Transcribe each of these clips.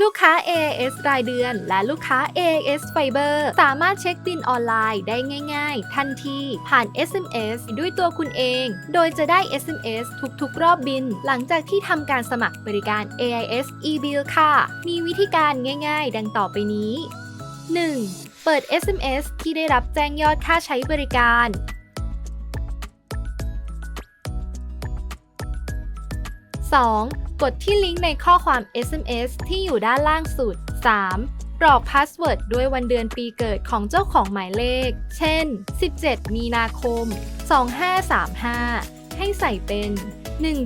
ลูกค้า AIS รายเดือน และลูกค้า AIS Fiber สามารถเช็คบินออนไลน์ได้ง่าย ๆ ทันทีผ่าน SMS ด้วยตัวคุณเอง โดยจะได้ SMS ทุกๆ รอบบิน หลังจากที่ทำการสมัครบริการ AIS eBill ค่ะ มีวิธีการง่าย ๆ ดังต่อไปนี้ 1. เปิด SMS ที่ได้รับแจ้งยอดค่าใช้บริการ 2. กดที่ลิงก์ในข้อความ SMS ที่อยู่ด้านล่างสุด 3. กรอกพาสเวิร์ดด้วยวันเดือนปีเกิดของเจ้าของหมายเลข เช่น 17 มีนาคม 2535 ให้ใส่เป็น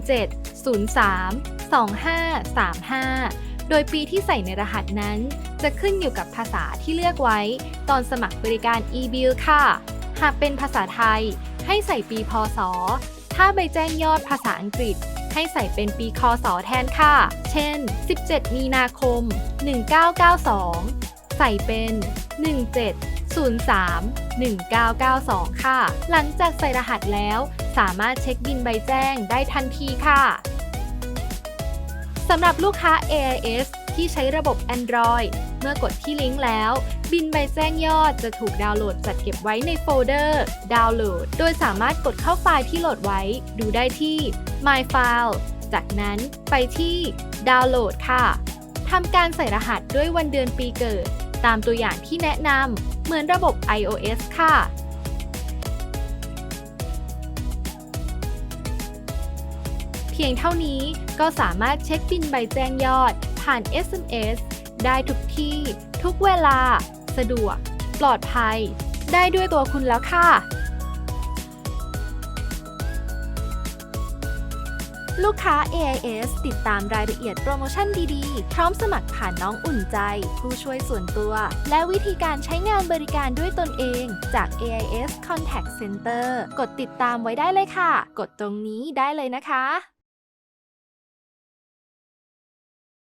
1703 2535 โดยปีที่ใส่ในรหัสนั้น จะขึ้นอยู่กับภาษาที่เลือกไว้ ตอนสมัครบริการ eBill ค่ะ หากเป็นภาษาไทย ให้ใส่ปีพศ ถ้าใบแจ้งยอดภาษาอังกฤษ ให้ใส่เป็นปีคศแทนค่ะ เช่น 17 มีนาคม 1992 ใส่เป็น 1703 1992 ค่ะ หลังจากใส่รหัสแล้วสามารถเช็คบินใบแจ้งได้ทันทีค่ะสำหรับลูกค้า AIS ที่ใช้ระบบ Android เมื่อกดที่ลิงก์แล้ว บินใบแจ้งยอดจะถูกดาวน์โหลดจัดเก็บไว้ในโฟลเดอร์ ดาวน์โหลด โดยสามารถกดเข้าไฟล์ที่โหลดไว้ ดูได้ที่ My File จากนั้นไปที่ดาวน์โหลดค่ะทำการใส่รหัสด้วยวันเดือนปีเกิด ตามตัวอย่างที่แนะนำเหมือนระบบ iOS ค่ะเพียงเท่านี้ก็สามารถเช็คบินใบแจ้งยอด ผ่าน SMS ได้ทุกที่ ทุกเวลา สะดวก ปลอดภัย ได้ด้วยตัวคุณแล้วค่ะ ลูกค้า AIS ติดตามรายละเอียดโปรโมชั่นดีๆ พร้อมสมัครผ่านน้องอุ่นใจ ผู้ช่วยส่วนตัว และวิธีการใช้งานบริการด้วยตนเองจาก AIS Contact Center กดติดตามไว้ได้เลยค่ะ กดตรงนี้ได้เลยนะคะ